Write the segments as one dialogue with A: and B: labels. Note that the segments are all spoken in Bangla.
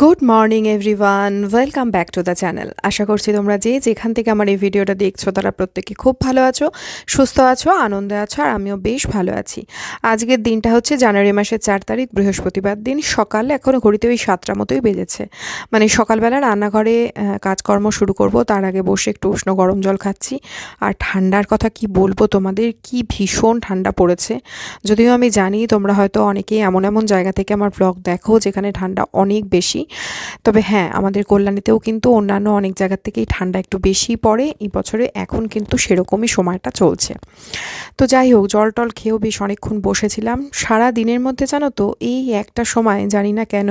A: Good morning everyone welcome back to the channel আশা করছি তোমরা যে যেখান থেকে আমার এই ভিডিওটা দেখছ, তারা প্রত্যেকে খুব ভালো আছো, সুস্থ আছো, আনন্দে আছো, আর আমিও বেশ ভালো আছি। আজকের দিনটা হচ্ছে জানুয়ারি মাসের চার তারিখ, বৃহস্পতিবার দিন। সকালে এখনও ঘড়িতে ওই সাতটা মতোই বেজেছে। মানে সকালবেলা রান্নাঘরে কাজকর্ম শুরু করব, তার আগে বসে একটু উষ্ণ গরম জল খাচ্ছি। আর ঠান্ডার কথা কি বলব তোমাদের? কি ভীষণ ঠান্ডা পড়েছে। যদিও আমি জানি তোমরা হয়তো অনেকেই এমন এমন জায়গা থেকে আমার ব্লগ দেখো, যেখানে ঠান্ডা অনেক বেশি। তবে হ্যাঁ আমাদের কল্যাণীতেও কিন্তু অন্যান্য অনেক জায়গার থেকেই ঠান্ডা একটু বেশি পড়ে। এই বছরে এখন কিন্তু সেরকমই সময়টা চলছে। তো যাই হোক, জল টল খেয়েও বেশ অনেকক্ষণ বসেছিলাম। সারা দিনের মধ্যে জানো তো, এই একটা সময় জানি না কেন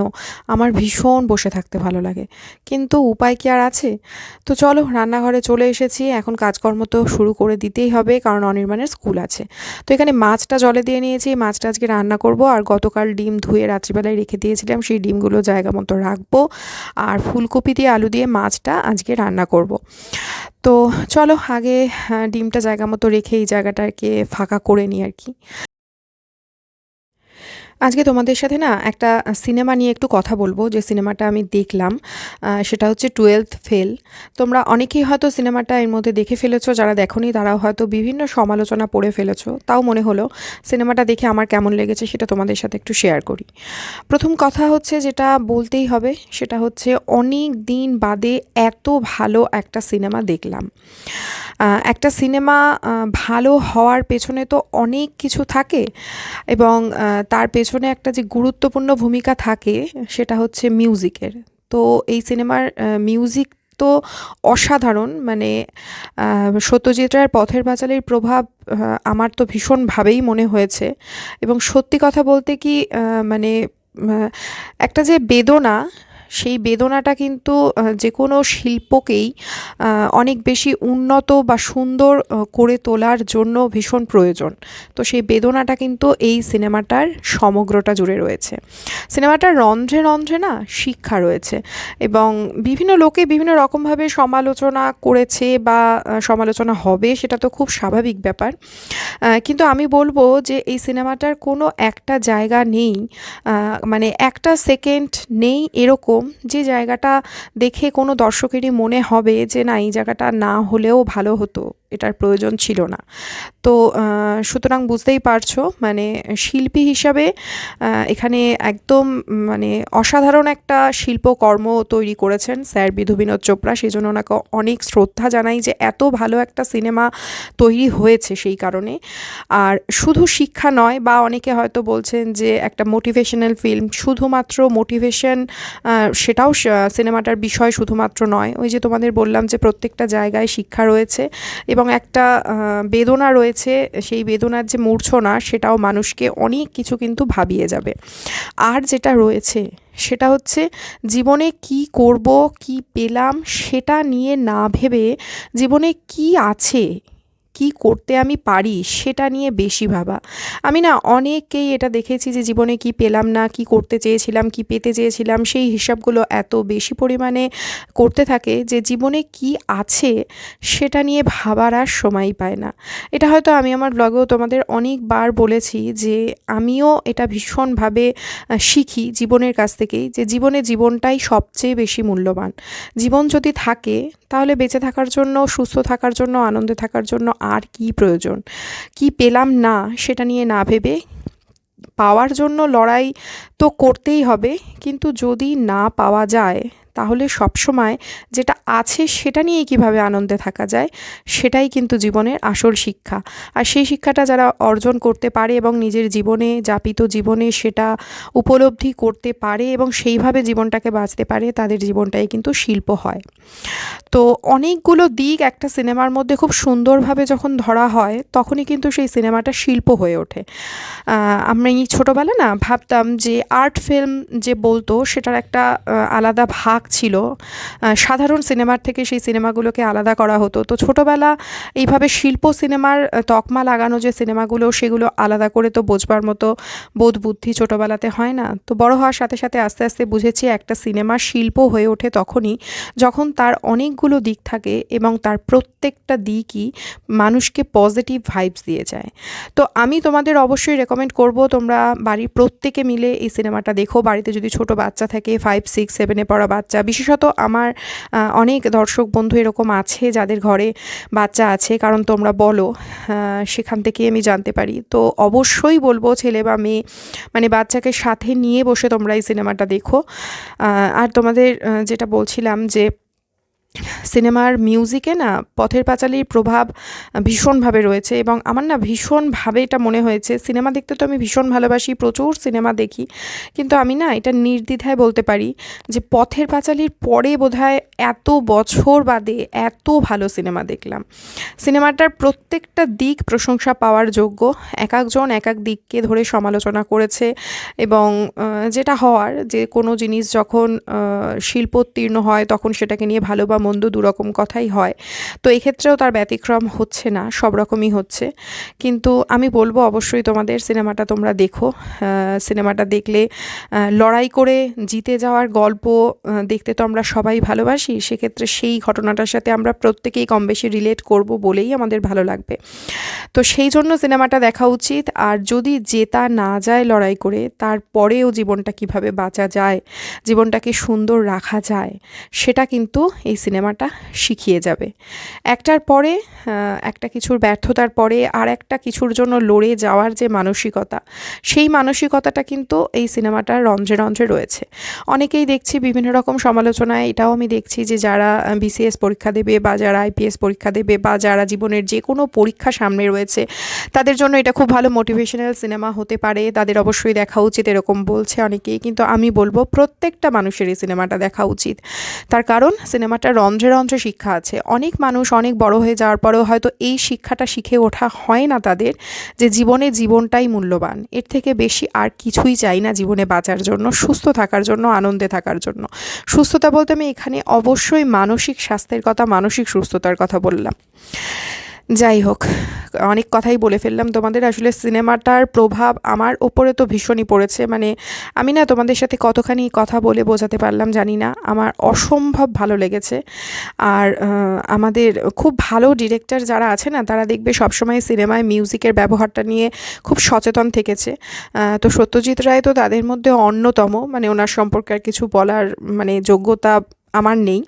A: আমার ভীষণ বসে থাকতে ভালো লাগে। কিন্তু উপায় কি আর আছে? তো চলো, রান্নাঘরে চলে এসেছি। এখন কাজকর্ম তো শুরু করে দিতেই হবে, কারণ অনির্মাণের স্কুল আছে। তো এখানে মাছটা জলে দিয়ে নিয়েছি। মাছটা আজকে রান্না করব। আর গতকাল ডিম ধুয়ে রাত্রিবেলায় রেখে দিয়েছিলাম। সেই ডিমগুলো জায়গা মতো রাখব আর ফুলকপি দিয়ে আলু দিয়ে মাছটা আজকে রান্না করব। তো চলো আগে ডিমটা জায়গা মতো রেখে এই জায়গাটাকে ফাঁকা করে নিই আর কি। আজকে তোমাদের সাথে না একটা সিনেমা নিয়ে একটু কথা বলব। যে সিনেমাটা আমি দেখলাম সেটা হচ্ছে টুয়েলথ ফেল। তোমরা অনেকেই হয়তো সিনেমাটা এর মধ্যে দেখে ফেলেছো, যারা দেখোনি তারাও হয়তো বিভিন্ন সমালোচনা পড়ে ফেলেছো। তাও মনে হলো সিনেমাটা দেখে আমার কেমন লেগেছে সেটা তোমাদের সাথে একটু শেয়ার করি। প্রথম কথা হচ্ছে যেটা বলতেই হবে, সেটা হচ্ছে অনেক দিন বাদে এত ভালো একটা সিনেমা দেখলাম। একটা সিনেমা ভালো হওয়ার পেছনে তো অনেক কিছু থাকে এবং তার পেছনে একটা যে গুরুত্বপূর্ণ ভূমিকা থাকে সেটা হচ্ছে মিউজিকের। তো এই সিনেমার মিউজিক তো অসাধারণ মানে সত্যজিৎ রায়ের পথের পাঁচালীর প্রভাব আমার তো ভীষণভাবেই মনে হয়েছে। এবং সত্যি কথা বলতে কি মানে একটা যে বেদনা সেই বেদনাটা কিন্তু যে কোনো শিল্পকেই অনেক বেশি উন্নত বা সুন্দর করে তোলার জন্য ভীষণ প্রয়োজন। তো সেই বেদনাটা কিন্তু এই সিনেমাটার সমগ্রটা জুড়ে রয়েছে। সিনেমাটার রন্ধ্রে রন্ধ্রে না শিক্ষা রয়েছে এবং বিভিন্ন লোকে বিভিন্ন রকমভাবে সমালোচনা করেছে বা সমালোচনা হবে সেটা তো খুব স্বাভাবিক ব্যাপার। কিন্তু আমি বলব যে এই সিনেমাটার কোনো একটা জায়গা নেই মানে একটা সেকেন্ড নেই এরকম যে জায়গাটা দেখে কোনো দর্শকেরই মনে হবে যে না, এই জায়গাটা না হলেও ভালো হতো। এটার প্রয়োজন ছিল না। তো সুতরাং বুঝতেই পারছ মানে শিল্পী হিসাবে এখানে একদম মানে অসাধারণ একটা শিল্পকর্ম তৈরি করেছেন স্যার বিধু বিনোদ চোপড়া। সেই জন্য ওনাকে অনেক শ্রদ্ধা জানাই যে এত ভালো একটা সিনেমা তৈরি হয়েছে সেই কারণে। আর শুধু শিক্ষা নয়, বা অনেকে হয়তো বলছেন যে একটা মোটিভেশনাল ফিল্ম শুধুমাত্র মোটিভেশন সেটাও সিনেমাটার বিষয় শুধুমাত্র নয়। ওই যে তোমাদের বললাম যে প্রত্যেকটা জায়গায় শিক্ষা রয়েছে এবং একটা বেদনা রয়েছে, সেই বেদনার যে মূর্ছনা, সেটাও মানুষকে অনেক কিছু কিন্তু ভাবিয়ে যাবে। আর যেটা রয়েছে, সেটা হচ্ছে জীবনে কি করব, কি পেলাম, সেটা নিয়ে না ভেবে জীবনে কি আছে কি করতে আমি পারি সেটা নিয়ে বেশি ভাবা। আমি না অনেককেই এটা দেখেছি যে জীবনে কি পেলাম না, কি করতে চেয়েছিলাম, কি পেতে চেয়েছিলাম, সেই হিসাবগুলো এত বেশি পরিমাণে করতে থাকে যে জীবনে কি আছে সেটা নিয়ে ভাবার আর সময় পায় না। এটা হয়তো আমি আমার ব্লগেও তোমাদের অনেকবার বলেছি যে আমিও এটা ভীষণভাবে শিখি জীবনের কাছ থেকেই যে জীবনে জীবনটাই সবচেয়ে বেশি মূল্যবান। জীবন যদি থাকে তাহলে বেঁচে থাকার জন্য, সুস্থ থাকার জন্য, আনন্দে থাকার জন্য আর কি প্রয়োজন? কি পেলাম না, সেটা নিয়ে না ভেবে পাওয়ার জন্য লড়াই তো করতেই হবে, কিন্তু যদি না পাওয়া যায় তাহলে সবসময় যেটা আছে সেটা নিয়েই কীভাবে আনন্দে থাকা যায়, সেটাই কিন্তু জীবনের আসল শিক্ষা। আর সেই শিক্ষাটা যারা অর্জন করতে পারে এবং নিজের জীবনে, যাপিত জীবনে সেটা উপলব্ধি করতে পারে এবং সেইভাবে জীবনটাকে বাঁচতে পারে, তাদের জীবনটাই কিন্তু শিল্প হয়। তো অনেকগুলো দিক একটা সিনেমার মধ্যে খুব সুন্দরভাবে যখন ধরা হয়, তখনই কিন্তু সেই সিনেমাটা শিল্প হয়ে ওঠে। আমরা ছোটোবেলা না ভাবতাম যে আর্ট ফিল্ম যে বলতো, সেটার একটা আলাদা ভাগ ছিল। সাধারণ সিনেমার থেকে সেই সিনেমাগুলোকে আলাদা করা হতো। তো ছোটোবেলা এইভাবে শিল্প সিনেমার তকমা লাগানো যে সিনেমাগুলো, সেগুলো আলাদা করে তো বোঝবার মতো বোধ বুদ্ধি ছোটোবেলাতে হয় না। তো বড় হওয়ার সাথে সাথে আস্তে আস্তে বুঝেছি একটা সিনেমা শিল্প হয়ে ওঠে তখনই যখন তার অনেকগুলো দিক থাকে এবং তার প্রত্যেকটা দিকই মানুষকে পজিটিভ ভাইবস দিয়ে যায়। তো আমি তোমাদের অবশ্যই রেকমেন্ড করব, তোমরা বাড়ির প্রত্যেকে মিলে এই সিনেমাটা দেখো। বাড়িতে যদি ছোট বাচ্চা থাকে ফাইভ সিক্স সেভেনে পড়া বাচ্চা বিশেষত আমার অনেক দর্শক বন্ধু এরকম আছে যাদের ঘরে বাচ্চা আছে। কারণ তোমরা বলো সেখান থেকে আমি জানতে পারি। তো অবশ্যই বলব ছেলে বা মেয়ে মানে বাচ্চাকে সাথে নিয়ে বসে তোমরা এই সিনেমাটা দেখো। আর তোমাদের যেটা বলছিলাম যে সিনেমার মিউজিকে না পথের পাঁচালীর প্রভাব ভীষণভাবে রয়েছে এবং আমার না ভীষণভাবে এটা মনে হয়েছে। সিনেমা দেখতে তো আমি ভীষণ ভালোবাসি, প্রচুর সিনেমা দেখি, কিন্তু আমি না এটা নির্দ্বিধায় বলতে পারি যে পথের পাঁচালীর পরে বোধহয় এত বছর বাদে এত ভালো সিনেমা দেখলাম। সিনেমাটার প্রত্যেকটা দিক প্রশংসা পাওয়ার যোগ্য। এক একজন এক এক দিককে ধরে সমালোচনা করেছে এবং যেটা হওয়ার যে কোনো জিনিস যখন শিল্পোত্তীর্ণ হয় তখন সেটাকে নিয়ে ভালো বা মন্দ দুরকম কথাই হয়। তো এক্ষেত্রেও তার ব্যতিক্রম হচ্ছে না, সব রকমই হচ্ছে। কিন্তু আমি বলব অবশ্যই তোমাদের সিনেমাটা তোমরা দেখো। সিনেমাটা দেখলে লড়াই করে জিতে যাওয়ার গল্প দেখতে তো আমরা সবাই ভালোবাসি। সেক্ষেত্রে সেই ঘটনাটার সাথে আমরা প্রত্যেকেই কম বেশি রিলেট করব বলেই আমাদের ভালো লাগবে। তো সেই জন্য সিনেমাটা দেখা উচিত। আর যদি জেতা না যায় লড়াই করে, তারপরেও জীবনটা কীভাবে বাঁচা যায়, জীবনটাকে সুন্দর রাখা যায়, সেটা কিন্তু এই সিনেমাটা শিখিয়ে যাবে। একটার পরে একটা কিছুর ব্যর্থতার পরে আর একটা কিছুর জন্য লড়ে যাওয়ার যে মানসিকতা, সেই মানসিকতাটা কিন্তু এই সিনেমাটার রঞ্জে রঞ্জে রয়েছে। অনেকেই দেখছি বিভিন্ন রকম সমালোচনায়, এটাও আমি দেখছি যে যারা বিসিএস পরীক্ষা দেবে বা যারা আইপিএস পরীক্ষা দেবে বা যারা জীবনের যে কোনো পরীক্ষা সামনে রয়েছে, তাদের জন্য এটা খুব ভালো মোটিভেশনাল সিনেমা হতে পারে। তাদের অবশ্যই দেখা উচিত, এরকম বলছে অনেকেই। কিন্তু আমি বলব, প্রত্যেকটা মানুষের এই সিনেমাটা দেখা উচিত। তার কারণ, সিনেমাটা রন্ধ্রে রন্ধ্রে শিক্ষা আছে। অনেক মানুষ অনেক বড় হয়ে যাওয়ার পরেও হয়তো এই শিক্ষাটা শিখে ওঠা হয় না তাদের যে জীবনে জীবনটাই মূল্যবান। এর থেকে বেশি আর কিছুই চাই না জীবনে বাঁচার জন্য, সুস্থ থাকার জন্য, আনন্দে থাকার জন্য। সুস্থতা বলতে আমি এখানে অবশ্যই মানসিক স্বাস্থ্যের কথা, মানসিক সুস্থতার কথা বললাম। যাই হোক, অনেক কথাই বলে ফেললাম। তোমাদের আসলে সিনেমাটার প্রভাব আমার ওপরে তো ভীষণই পড়েছে। মানে আমি না তোমাদের সাথে কতখানি কথা বলে বোঝাতে পারলাম জানি না। আমার অসম্ভব ভালো লেগেছে। আর আমাদের খুব ভালো ডিরেক্টর যারা আছে না, তারা দেখবে সবসময় সিনেমায় মিউজিকের ব্যবহারটা নিয়ে খুব সচেতন থেকেছে। তো সত্যজিৎ রায় তো তাদের মধ্যে অন্যতম। মানে ওনার সম্পর্কে আর কিছু বলার মানে যোগ্যতা আমার নেই।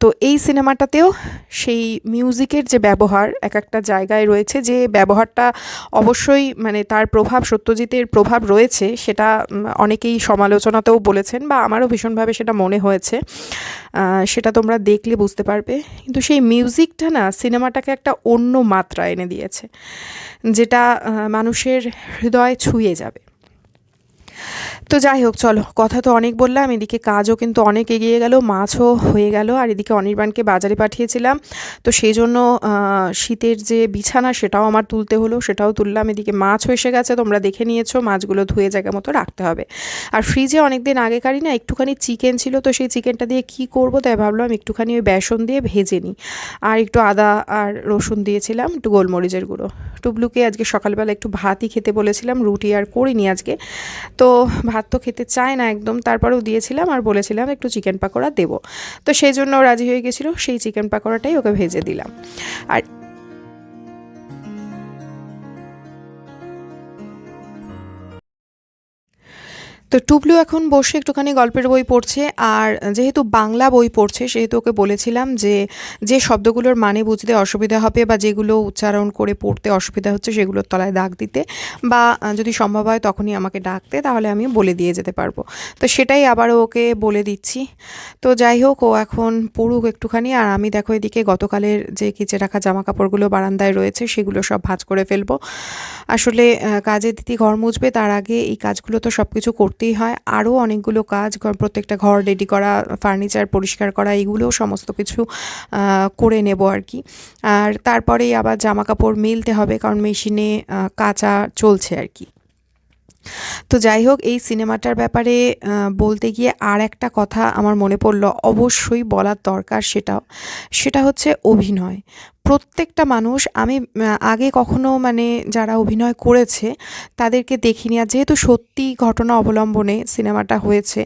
A: তো এই সিনেমাটাতেও সেই মিউজিকের যে ব্যবহার এক একটা জায়গায় রয়েছে যে ব্যবহারটা অবশ্যই মানে তার প্রভাব, সত্যজিতের প্রভাব রয়েছে সেটা অনেকেই সমালোচনাতেও বলেছেন বা আমারও ভীষণভাবে সেটা মনে হয়েছে। সেটা তোমরা দেখলে বুঝতে পারবে। কিন্তু সেই মিউজিকটা না সিনেমাটাকে একটা অন্য মাত্রা এনে দিয়েছে, যেটা মানুষের হৃদয় ছুঁয়ে যাবে। তো যাই হোক, চলো, কথা তো অনেক বললাম, এদিকে কাজও কিন্তু অনেক এগিয়ে গেল, মাছও হয়ে গেল, আর এদিকে অনির্বাণকে বাজারে পাঠিয়েছিলাম। তো সেই জন্য শীতের যে বিছানা সেটাও আমার তুলতে হলো, সেটাও তুললাম, এদিকে মাছও এসে গেছে, তোমরা দেখে নিয়েছো, মাছগুলো ধুয়ে জায়গা মতো রাখতে হবে। আর ফ্রিজে অনেক দিন আগেকারই না একটুখানি চিকেন ছিল, তো সেই চিকেনটা দিয়ে কি করব, তাই ভাবলাম একটুখানি ওই বেসন দিয়ে ভেজে নিই। আর একটু আদা আর রসুন দিয়েছিলাম, একটু গোলমরিচের গুঁড়ো। টুবলুকে আজকে সকালবেলা একটু ভাতই খেতে বলেছিলাম, রুটি আর করিনি আজকে। তো ভাত তো খেতে চায় না একদম, তারপরেও দিয়েছিলাম আর বলেছিলাম একটু চিকেন পাকোড়া দেবো। তো সেই জন্য রাজি হয়ে গেছিল, সেই চিকেন পাকোড়াটাই ওকে ভেজে দিলাম। আর তো টুবলু এখন বসে একটুখানি গল্পের বই পড়ছে, আর যেহেতু বাংলা বই পড়ছে, সেহেতু ওকে বলেছিলাম যে যে শব্দগুলোর মানে বুঝতে অসুবিধা হবে বা যেগুলো উচ্চারণ করে পড়তে অসুবিধা হচ্ছে সেগুলোর তলায় দাগ দিতে বা যদি সম্ভব হয় তখনই আমাকে ডাকতে, তাহলে আমি বলে দিয়ে যেতে পারব। তো সেটাই আবারও ওকে বলে দিচ্ছি। তো যাই হোক, ও এখন পড়ুক একটুখানি, আর আমি দেখো এদিকে গতকালের যে কিচে রাখা জামা কাপড়গুলো বারান্দায় রয়েছে, সেগুলো সব ভাঁজ করে ফেলব। আসলে কাজে দিদি ঘর মুছবে, তার আগে এই কাজগুলো তো সব কিছু করতেই হয়। আরও অনেকগুলো কাজ প্রত্যেকটা ঘর রেডি করা ফার্নিচার পরিষ্কার করা এগুলোও সমস্ত কিছু করে নেব আর কি। আর তারপরেই আবার জামা কাপড় মেলতে হবে কারণ মেশিনে কাচা চলছে আর কি।
B: তো যাই হোক, এই সিনেমাটার ব্যাপারে বলতে গিয়ে আর একটা কথা আমার মনে পড়ল, অবশ্যই বলার দরকার সেটাও সেটা হচ্ছে অভিনয়। প্রত্যেকটা মানুষ, আমি আগে কখনো মানে যারা অভিনয় করেছে, তাদেরকে দেখিনি। আর যেহেতু সত্যি ঘটনা অবলম্বনে সিনেমাটা হয়েছে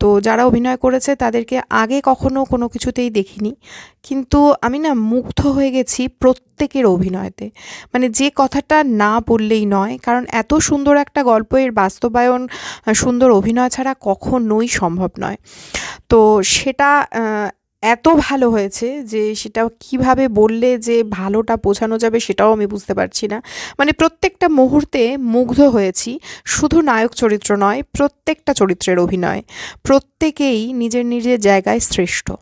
B: তো যারা অভিনয় করেছে, তাদেরকে আগে কখনো কোনো কিছুতেই দেখিনি। কিন্তু আমি না মুগ্ধ হয়ে গেছি প্রত্যেকের অভিনয়তে। মানে যে কথাটা না বললেই নয়, কারণ এত সুন্দর একটা গল্পের বাস্তবায়ন সুন্দর অভিনয় ছাড়া কখনোই সম্ভব নয়। তো সেটা এত ভালো হয়েছে যে সেটা কীভাবে বললে যে ভালোটা বোঝানো যাবে সেটাও আমি বুঝতে পারছি না। মানে প্রত্যেকটা মুহূর্তে মুগ্ধ হয়েছি। শুধু নায়ক চরিত্র নয়, প্রত্যেকটা চরিত্রের অভিনয়। প্রত্যেকেই নিজের নিজের জায়গায় শ্রেষ্ঠ।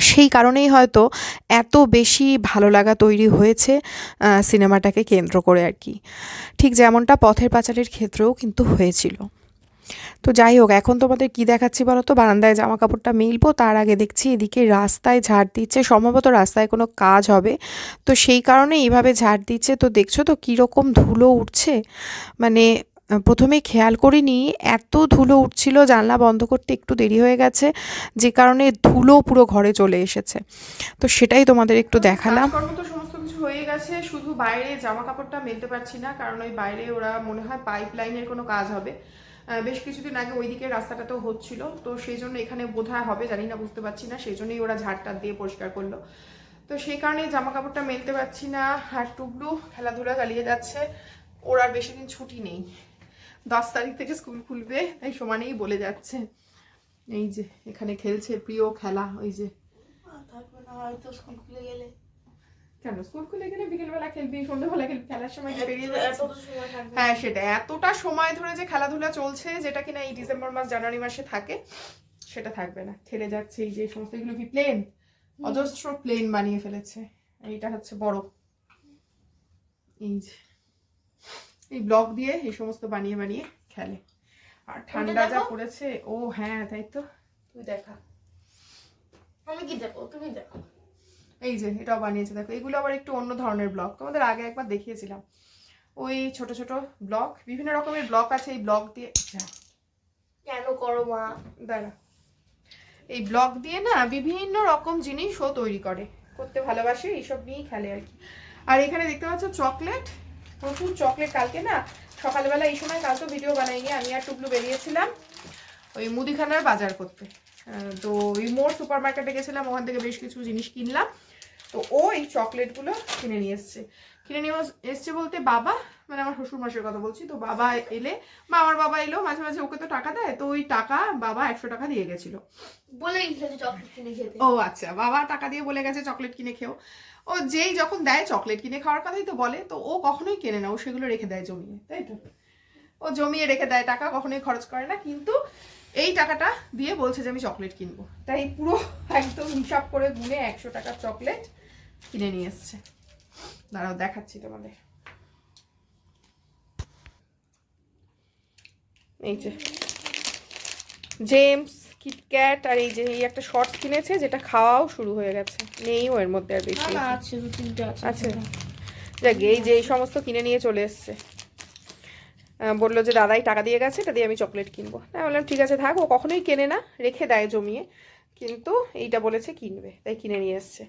B: সেই কারণেই হয়তো এত বেশি ভালো লাগা তৈরি হয়েছে সিনেমাটাকে কেন্দ্র করে আর কি। ঠিক যেমনটা পথের পাঁচালীর ক্ষেত্রেও কিন্তু হয়েছিল। তো যাই হোক এখন তোমাদের কি দেখাচ্ছি বলো তো বারান্দায় জামা কাপড়টা মেলবো তার আগে দেখছি এদিকে রাস্তায় ঝাড় দিচ্ছে সম্ভবত রাস্তায় কোনো কাজ হবে। তো সেই কারণে এইভাবে ঝাড় দিচ্ছে। তো দেখছ তো কীরকম ধুলো উঠছে? মানে প্রথমে খেয়াল করিনি এত ধুলো উঠছিল জানলা বন্ধ করতে একটু দেরি হয়ে গেছে যে কারণে ধুলো পুরো ঘরে চলে এসেছে। তো সেটাই তোমাদের একটু দেখালাম।
A: কাজকর্ম তো সমস্ত কিছু হয়ে গেছে শুধু বাইরে জামা কাপড়টা মেলতে পারছি না কারণ ওই বাইরে ওরা মনে হয় পাইপ লাইনের কোনো কাজ হবে। বেশ কিছুদিন আগে ওইদিকে রাস্তাটাতেও হচ্ছিল, তো সেই জন্য এখানে বোধহয় হবে জানি না বুঝতে পারছি না, সেই জন্যই ওরা ঝাড়টা দিয়ে পরিষ্কার করল। তো সেই কারণে জামা কাপড়টা মেলতে পারছি না, আর টুবলু খেলাধুলা চালিয়ে যাচ্ছে, ওর আর বেশি দিন ছুটি নেই। দশ তারিখ থেকে স্কুল খুলবে, তাই সমানেই বলে যাচ্ছে। এই যে, এখানে খেলছে প্রিয় খেলা, ওই যে।
C: হয়তো স্কুল খুলে গেলে।
A: কেন? স্কুল খুলে গেলে বিকেলবেলা খেলবি সন্ধ্যাবেলা খেলবি খেলার সময় বেরিয়ে হ্যাঁ সেটা এতটা সময় ধরে যে খেলাধুলা চলছে যেটা কিনা এই ডিসেম্বর মাস জানুয়ারি মাসে থাকে সেটা থাকবে না। খেলে যাচ্ছে এই যে সমস্ত এগুলো কি প্লেন অজস্র প্লেন বানিয়ে ফেলেছে। এইটা হচ্ছে বড়। এই যে এই ব্লক দিয়ে এই সমস্ত বানিয়ে বানিয়ে খেলে। আর ঠান্ডা যা পড়েছে ও হ্যাঁ তাই তো।
C: তুই দেখা। আমি কি দেখো তুমি দেখো।
A: এই যে এটাও বানিয়েছে দেখো। এগুলো আবার একটু অন্য ধরনের ব্লক তোমাদের আগে একবার দেখিয়েছিলাম। ওই ছোট ছোট ব্লক বিভিন্ন রকমের ব্লক আছে এই ব্লক দিয়ে।
C: কেন করো মা?
A: দাঁড়া। এই ব্লক দিয়ে না বিভিন্ন রকম জিনিস ও তৈরি করে। করতে ভালোবাসে এইসব নিয়েই খেলে আর কি। আর এখানে দেখতে পাচ্ছ চকলেট। প্রচুর চকলেট কালকে না সকালবেলা এই সময় কাল তো ভিডিও বানাইনি আমি আর টুকলু বেরিয়েছিলাম ওই মুদিখানার বাজার করতে। তো ওই মোর সুপার মার্কেটে গেছিলাম ওখান থেকে বেশ কিছু জিনিস কিনলাম। তো ও এই চকলেটগুলো কিনে নিয়ে এসছে। কিনে নিয়ে এসছে বলতে বাবা মানে আমার শ্বশুর মাসের কথা বলছি তো বাবা এলে বা আমার বাবা এলো মাঝে মাঝে ওকে তো টাকা দেয় তো ওই টাকা বাবা একশো টাকা দিয়ে গেছিল।
C: বলে চকলেট কিনে খেতে।
A: ও আচ্ছা বাবা টাকা দিয়ে বলে গেছে চকলেট কিনে খেও। ও যেই যখন দেয় চকলেট কিনে খাওয়ার কথাই তো বলে তো ও কখনোই কেনে না ও সেগুলো রেখে দেয় জমিয়ে তাই তো? ও জমিয়ে রেখে দেয় টাকা কখনোই খরচ করে না কিন্তু এই টাকাটা দিয়ে বলছে যে আমি চকলেট কিনবো। তাই পুরো একদম হিসাব করে গুনে একশো টাকার চকলেট কিনে নিয়ে এসছে। দাঁড়াও দেখাচ্ছি তোমাদের। এই যে জেমস কিটক্যাট আর এই যে এই একটা শর্টস কিনেছে যেটা খাওয়াও শুরু হয়ে গেছে। নেইও এর মধ্যে আর বেশি।
C: আছে
A: যাক এই যে এই সমস্ত কিনে নিয়ে চলে এসছে। বলল যে দাদাই টাকা দিয়ে গেছে এটা দিয়ে আমি চকলেট কিনবো। তাই বললাম ঠিক আছে থাক ও কখনোই কেনে না রেখে দেয় জমিয়ে। কিন্তু এইটা বলেছে কিনবে তাই কিনে নিয়ে এসছে।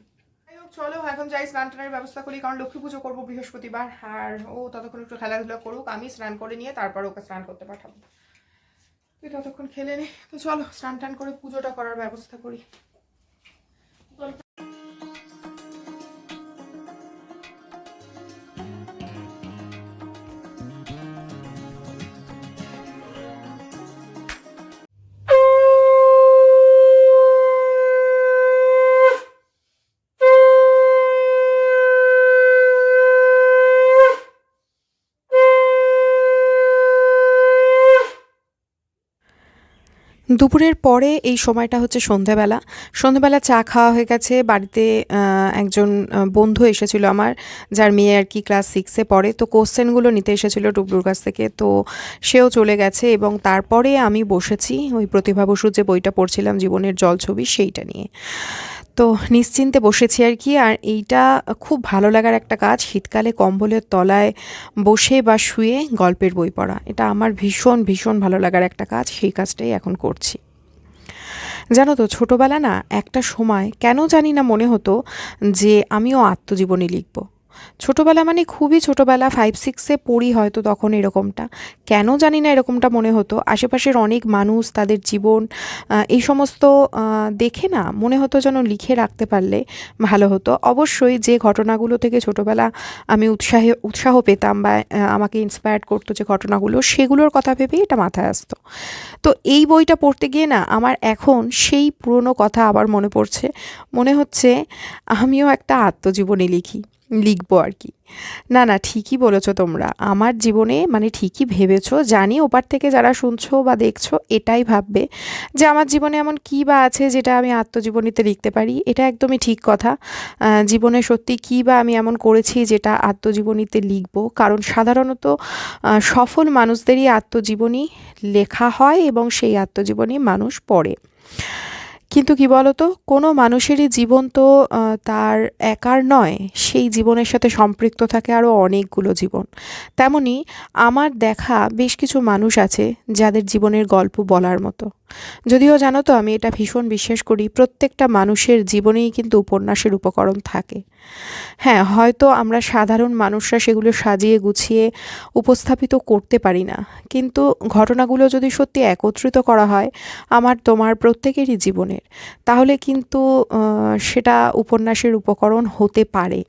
A: চলো, এখন যাই, স্নান টানের ব্যবস্থা করি, কারণ লক্ষ্মী পুজো করব বৃহস্পতিবার। আর ও ততক্ষণ একটু খেলাধুলা করুক, আমি স্নান করে নিয়ে তারপর ওকে স্নান করতে পাঠাবো। তুই ততক্ষণ খেলে নে। তো চলো, স্নান টান করে পুজোটা করার ব্যবস্থা করি।
B: দুপুরের পরে এই সময়টা হচ্ছে সন্ধেবেলা। সন্ধেবেলা চা খাওয়া হয়ে গেছে। বাড়িতে একজন বন্ধু এসেছিল আমার, যার মেয়ে আর কি ক্লাস সিক্সে পড়ে। তো কোশ্চেনগুলো নিতে এসেছিল টুবলুর কাছ থেকে। তো সেও চলে গেছে এবং তারপরে আমি বসেছি। ওই প্রতিভা বসুর যে বইটা পড়ছিলাম, জীবনের জল ছবি, সেইটা নিয়ে।
A: তো নিশ্চিন্তে বসেছি আর কি। আর এইটা খুব ভালো লাগার একটা কাজ, শীতকালে কম্বলের তলায় বসে বা শুয়ে গল্পের বই পড়া। এটা আমার ভীষণ ভীষণ ভালো লাগার একটা কাজ, সেই কাজটাই এখন করছি। জানো তো, ছোটোবেলা না একটা সময় কেন জানি না মনে হতো যে আমিও আত্মজীবনী লিখব। ছোটোবেলা মানে খুবই ছোটোবেলা ফাইভ সিক্সে পড়ি হয়তো তখন এরকমটা। কেন জানি না এরকমটা মনে হতো। আশেপাশের অনেক মানুষ তাদের জীবন এই সমস্ত দেখে না মনে হতো যেন লিখে রাখতে পারলে ভালো হতো। অবশ্যই যে ঘটনাগুলো থেকে ছোটোবেলা আমি উৎসাহে, উৎসাহ পেতাম বা আমাকে ইন্সপায়ার্ড করতো যে ঘটনাগুলো, সেগুলোর কথা ভেবেই এটা মাথায় আসতো। তো এই বইটা পড়তে গিয়ে না আমার এখন সেই পুরনো কথা আবার মনে পড়ছে। মনে হচ্ছে আমিও একটা আত্মজীবনী লিখি। লিখব আর কি। না না, ঠিকই বলেছ তোমরা। আমার জীবনে মানে ঠিকই ভেবেছো, জানি ওপার থেকে যারা শুনছো বা দেখছ এটাই ভাববে যে আমার জীবনে এমন কী বা আছে যেটা আমি আত্মজীবনীতে লিখতে পারি। এটা একদমই ঠিক কথা। জীবনে সত্যি কী বা আমি এমন করেছি যেটা আত্মজীবনীতে লিখব। কারণ সাধারণত সফল মানুষদেরই আত্মজীবনী লেখা হয় এবং সেই আত্মজীবনী মানুষ পড়ে। কিন্তু কি বলতো? কোনো মানুষেরই জীবন তো তার একার নয়, সেই জীবনের সাথে সম্পৃক্ত থাকে আরও অনেকগুলো জীবন। তেমনি আমার দেখা বেশ কিছু মানুষ আছে যাদের জীবনের গল্প বলার মতো। যদিও জানো তো আমি এটা ভীষণ বিশ্বাস করি, প্রত্যেকটা মানুষের জীবনেই কিন্তু উপন্যাসের উপকরণ থাকে। হ্যাঁ হয়তো আমরা সাধারণ মানুষরা সেগুলো সাজিয়ে গুছিয়ে উপস্থাপিত করতে পারি না। কিন্তু ঘটনাগুলো যদি সত্যি একত্রিত করা হয়, আমার তোমার প্রত্যেকেরই জীবনের। তাহলে কিন্তু সেটা উপন্যাসের উপকরণ হতে পারে।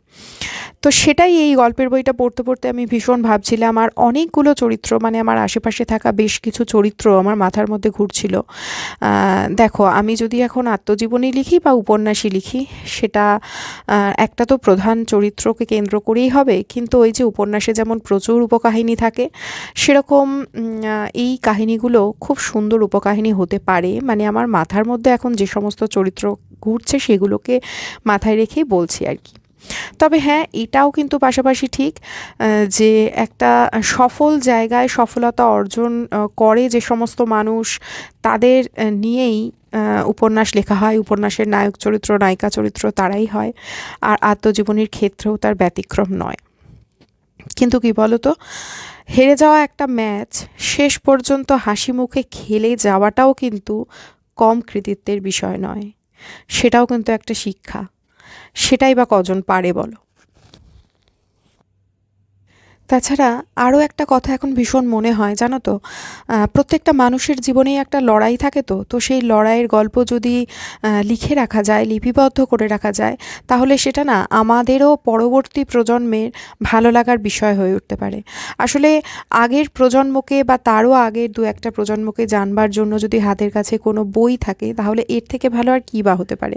A: তো সেটাই এই গল্পের বইটা পড়তে পড়তে আমি ভীষণ ভাবছিলাম। আর অনেকগুলো চরিত্র মানে আমার আশেপাশে থাকা বেশ কিছু চরিত্র আমার মাথার মধ্যে ঘুরছিল। দেখো, আমি যদি এখন আত্মজীবনী লিখি বা উপন্যাসই লিখি, সেটা একটা তো প্রধান চরিত্রকে কেন্দ্র করেই হবে। কিন্তু ওই যে উপন্যাসে যেমন প্রচুর উপকাহিনী থাকে, সেরকম এই কাহিনীগুলো খুব সুন্দর উপকাহিনী হতে পারে। মানে আমার মাথার মধ্যে এখন যে সমস্ত চরিত্র ঘুরছে, সেগুলোকে মাথায় রেখেই বলছি আর কি। তবে হ্যাঁ এটাও কিন্তু পাশাপাশি ঠিক যে একটা সফল জায়গায় সফলতা অর্জন করে যে সমস্ত মানুষ তাদের নিয়েই উপন্যাস লেখা হয়, উপন্যাসের নায়ক চরিত্র, নায়িকা চরিত্র তারাই হয়, আর আত্মজীবনীর ক্ষেত্রেও তার ব্যতিক্রম নয়। কিন্তু কি বলতো, হেরে যাওয়া একটা ম্যাচ, শেষ পর্যন্ত হাসি মুখে খেলে যাওয়াটাও কিন্তু কম কৃতিত্বের বিষয় নয়। সেটাও কিন্তু একটা শিক্ষা। সেটাই বা কজন পারে বলো। তাছাড়া আরও একটা কথা এখন ভীষণ মনে হয়, জানো তো? প্রত্যেকটা মানুষের জীবনেই একটা লড়াই থাকে তো তো সেই লড়াইয়ের গল্প যদি লিখে রাখা যায়, লিপিবদ্ধ করে রাখা যায়, তাহলে সেটা না আমাদেরও পরবর্তী প্রজন্মের ভালো লাগার বিষয় হয়ে উঠতে পারে। আসলে আগের প্রজন্মকে বা তারও আগের দু একটা প্রজন্মকে জানবার জন্য যদি হাতের কাছে কোনো বই থাকে, তাহলে এর থেকে ভালো আর কী বা হতে পারে?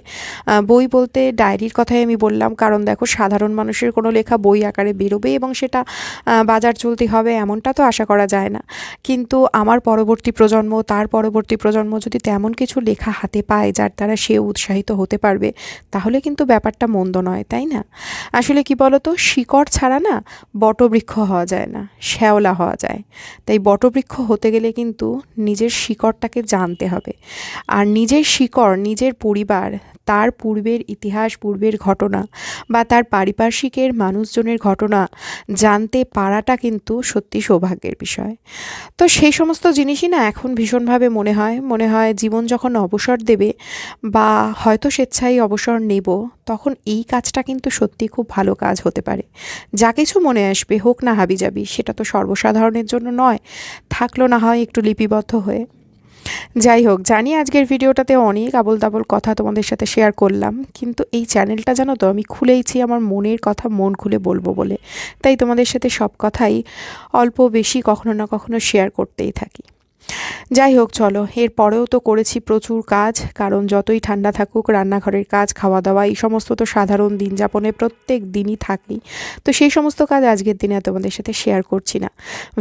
A: বই বলতে ডায়েরির কথাই আমি বললাম, কারণ দেখো সাধারণ মানুষের কোনো লেখা বই আকারে বেরোবে এবং সেটা বাজার চলতি হবে এমনটা তো আশা করা যায় না। কিন্তু আমার পরবর্তী প্রজন্ম, তার পরবর্তী প্রজন্ম যদি তেমন কিছু লেখা হাতে পায় যার দ্বারা সে উৎসাহিত হতে পারবে, তাহলে কিন্তু ব্যাপারটা মন্দ নয়, তাই না? আসলে কি বলতো, শিকড় ছাড়া না বটবৃক্ষ হওয়া যায় না, শ্যাওলা হওয়া যায়। তাই বটবৃক্ষ হতে গেলে কিন্তু নিজের শিকড়টাকে জানতে হবে। আর নিজের শিকড়, নিজের পরিবার, তার পূর্বের ইতিহাস, পূর্বের ঘটনা বা তার পারিপার্শ্বিকের মানুষজনের ঘটনা জানতে পারাটা কিন্তু সত্যি সৌভাগ্যের বিষয়। তো সেই সমস্ত জিনিসই না এখন ভীষণভাবে মনে হয়। মনে হয় জীবন যখন অবসর দেবে বা হয়তো স্বেচ্ছায় অবসর নেব, তখন এই কাজটা কিন্তু সত্যি খুব ভালো কাজ হতে পারে। যা কিছু মনে আসবে, হোক না হাবিজাবি, সেটা তো সর্বসাধারণের জন্য নয়। থাকল না হয় একটু লিপিবদ্ধ হয়ে। যাই হোক, জানি আজকের ভিডিওটাতে অনেক আবল তাবল কথা তোমাদের সাথে শেয়ার করলাম, কিন্তু এই চ্যানেলটা জানো তো, আমি খুলেইছি আমার মনের কথা মন খুলে বলব বলে। তাই তোমাদের সাথে সব কথাই অল্প বেশি কখনো না কখনো শেয়ার করতেই থাকি। যাই হোক চলো এরপরেও তো করেছি প্রচুর কাজ, কারণ যতই ঠান্ডা থাকুক, রান্নাঘরের কাজ খাওয়া দাওয়া এই সমস্ত তো সাধারণ দিন যাপনে প্রত্যেক দিনই থাকেই তো সেই সমস্ত কাজ আজকের দিনে তোমাদের সাথে শেয়ার করছি না।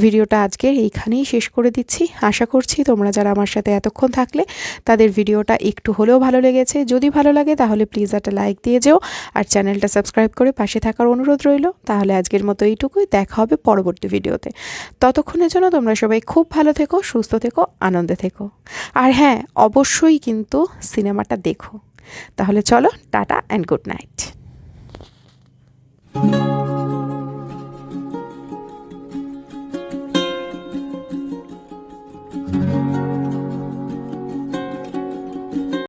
A: ভিডিওটা আজকে এইখানেই শেষ করে দিচ্ছি। আশা করছি তোমরা যারা আমার সাথে এতক্ষণ থাকলে, তাদের ভিডিওটা একটু হলেও ভালো লেগেছে। যদি ভালো লাগে, তাহলে প্লিজ একটা লাইক দিয়ে যেও। আর চ্যানেলটা সাবস্ক্রাইব করে পাশে থাকার অনুরোধ রইল। তাহলে আজকের মতো এইটুকুই। দেখা হবে পরবর্তী ভিডিওতে। ততক্ষণের জন্য তোমরা সবাই খুব ভালো থেকো, সুস্থ থেকো, আনন্দে থেকো। আর হ্যাঁ অবশ্যই কিন্তু সিনেমাটা দেখো। তাহলে চলো, টাটা অ্যান্ড গুড নাইট